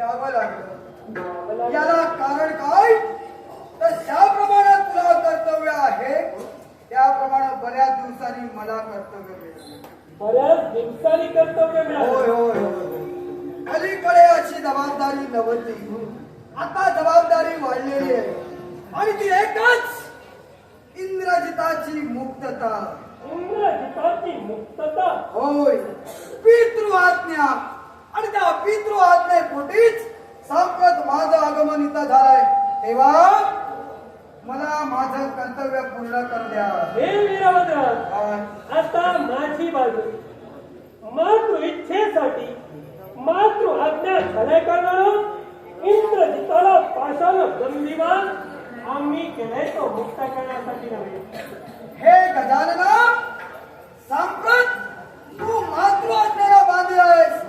यावं लागलं. याला कारण काय? तर ज्या प्रमाणात तुला कर्तव्य आहे त्याप्रमाणे बऱ्याच दिवसांनी मला कर्तव्य मिळालं. बऱ्याच दिवसांनी कर्तव्य अलीकडे अशी जबाबदारी नव्हती. आता जबाबदारी वाढलेली आहे. आणि ती एकच इंद्रजिताची मुक्तता. इंद्रजिताची मुक्तता. होय. पितृ आज्ञा आणि त्या पितृ आज्ञे पोटीच सांगत माझ आगमन इथं झालाय. तेव्हा मला माझं कर्तव्य पूर्ण कर द्या. हे वीरभद्र आता माझी बाजू. मातृ इच्छेसाठी मातृ आज्ञा झालाय करणार इंद्रजिताला पाषाण बंदिवान आम्ही केलंय तो मुक्त करण्यासाठी नव्हे. हे गजानना सांगत तू मातृ आज्ञेला बांधलायस आहेस.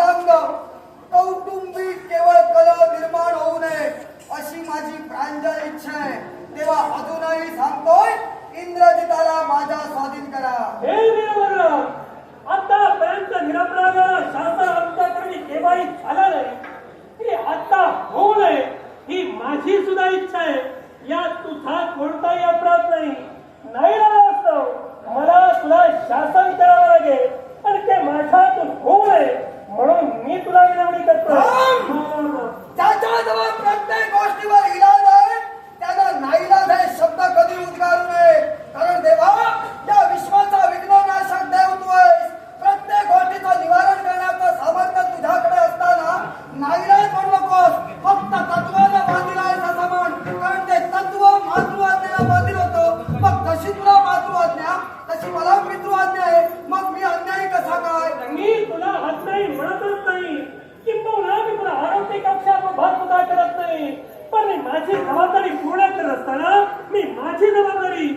माझी जबाबदारी पूर्ण करत असताना मी माझी जबाबदारी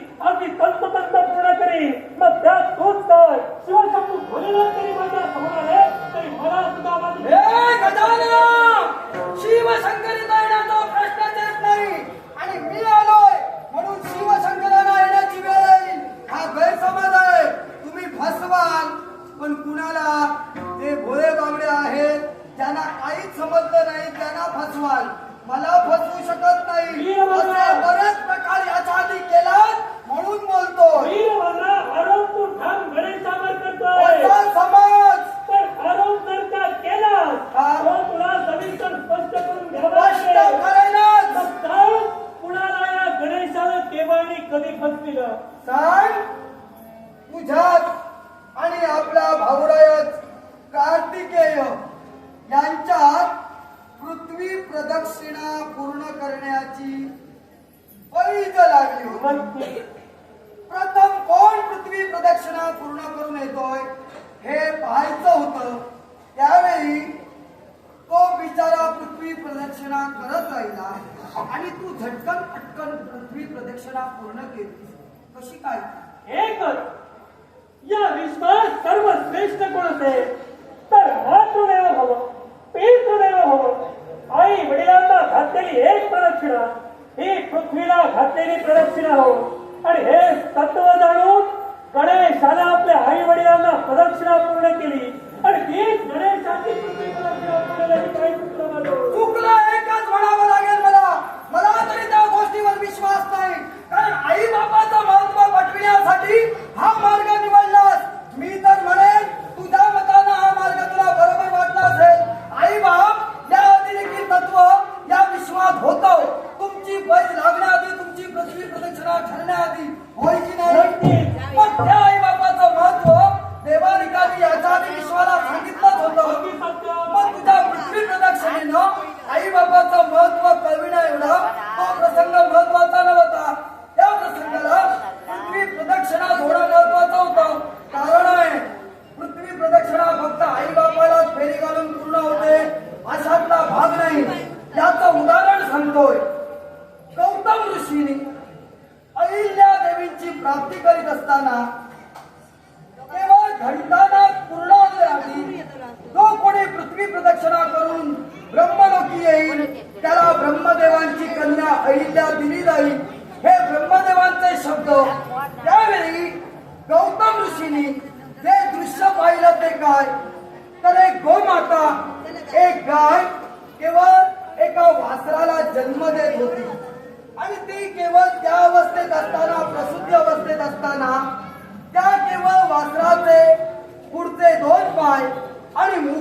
प्रथम कोण पृथ्वी प्रदक्षिणा पूर्ण करून येतोय? हे पाहायचं होतं. त्यावेळी तो बिचारा पृथ्वी प्रदक्षिणा करत राहिला आणि तू झटकन पटकन पृथ्वी प्रदक्षिणा पूर्ण केली कशी काय? हे कर. या विश्वास सर्वश्रेष्ठ कोण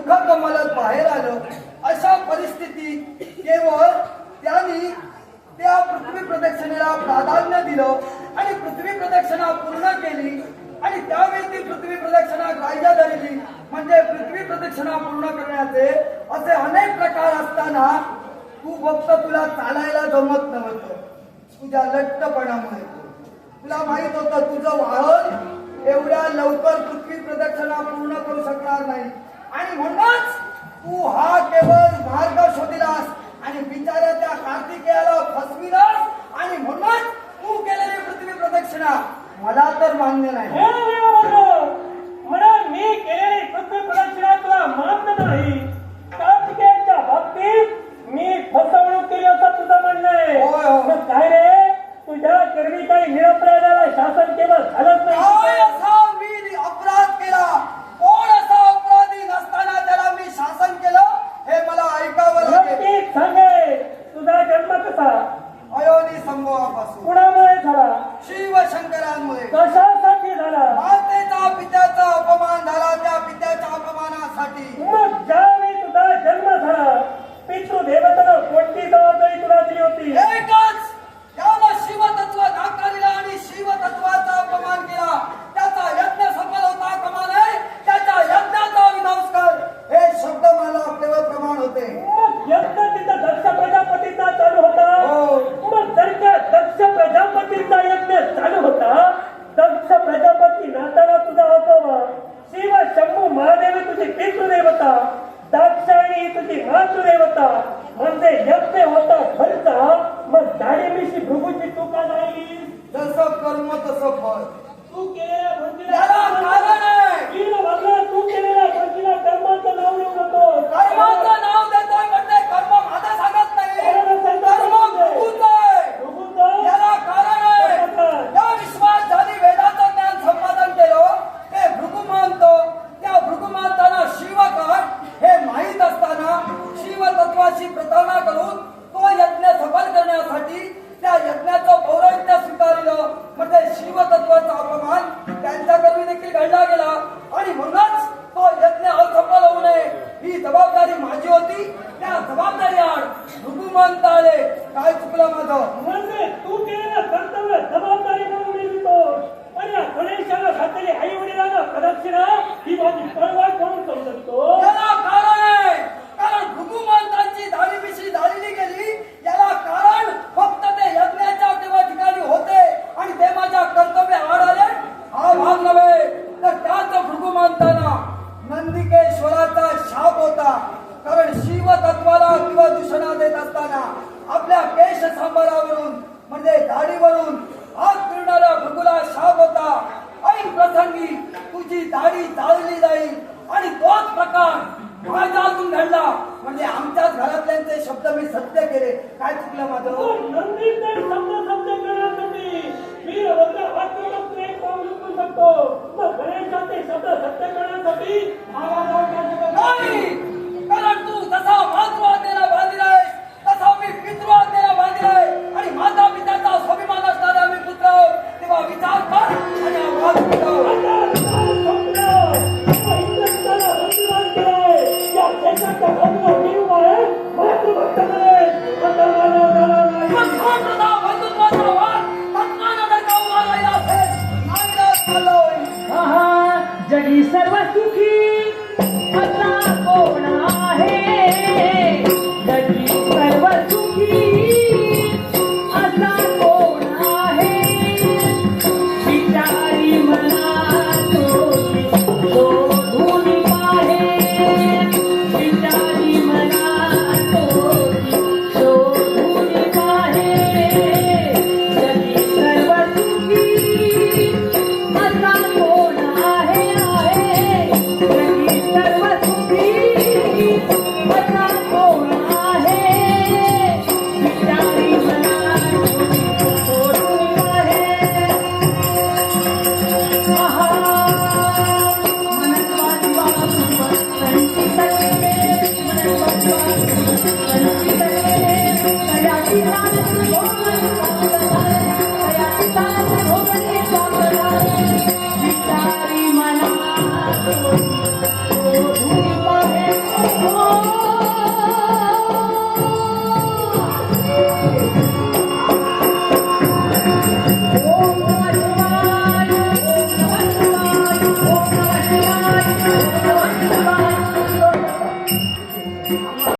दुःख कमालात बाहेर आलं अशा परिस्थिती केवळ त्यांनी त्या पृथ्वी प्रदक्षिणेला प्राधान्य दिलं आणि पृथ्वी प्रदक्षिणा पूर्ण केली आणि त्यावेळी ती पृथ्वी प्रदक्षिणा कायदा झालेली म्हणजे पृथ्वी प्रदक्षिणा पूर्ण करण्याचे असे अनेक प्रकार असताना तू फक्त तुला चालायला जमत नव्हतं. तुझ्या लट्टपणामुळे तुला माहीत होतं तुझं वाहन एवढ्या लवकर पृथ्वी प्रदक्षिणा पूर्ण करू शकणार नाही. आणि म्हणूनच तू हा केवळ मार्ग शोधिलास आणि बिचाऱ्या त्या कार्तिकेयाला फसविलास आणि म्हणूनच तू केलेली पृथ्वी प्रदक्षिणा. मला तर मान्य नाही. हो, हो, हो, नाही तुझी होता म्हणजे यज्ञ होता खर्च मग झाडी मिशी भृगूची तू का नाही जसं कर्म तसं फळ. तू केलेल्या भंजीला तू केलेल्या भंजीला कर्माचं नाव येऊ नको प्रसंगी तुझी दाढी चाळली जाईल. आणि तोच प्रकार माझ्या अजून घडला. म्हणजे आमच्याच घरातल्यांचे शब्द मी सत्य केले. काय चुकलं माझं? शब्द सत्य करण्यासाठी मी शकतो शब्द सत्य करण्यासाठी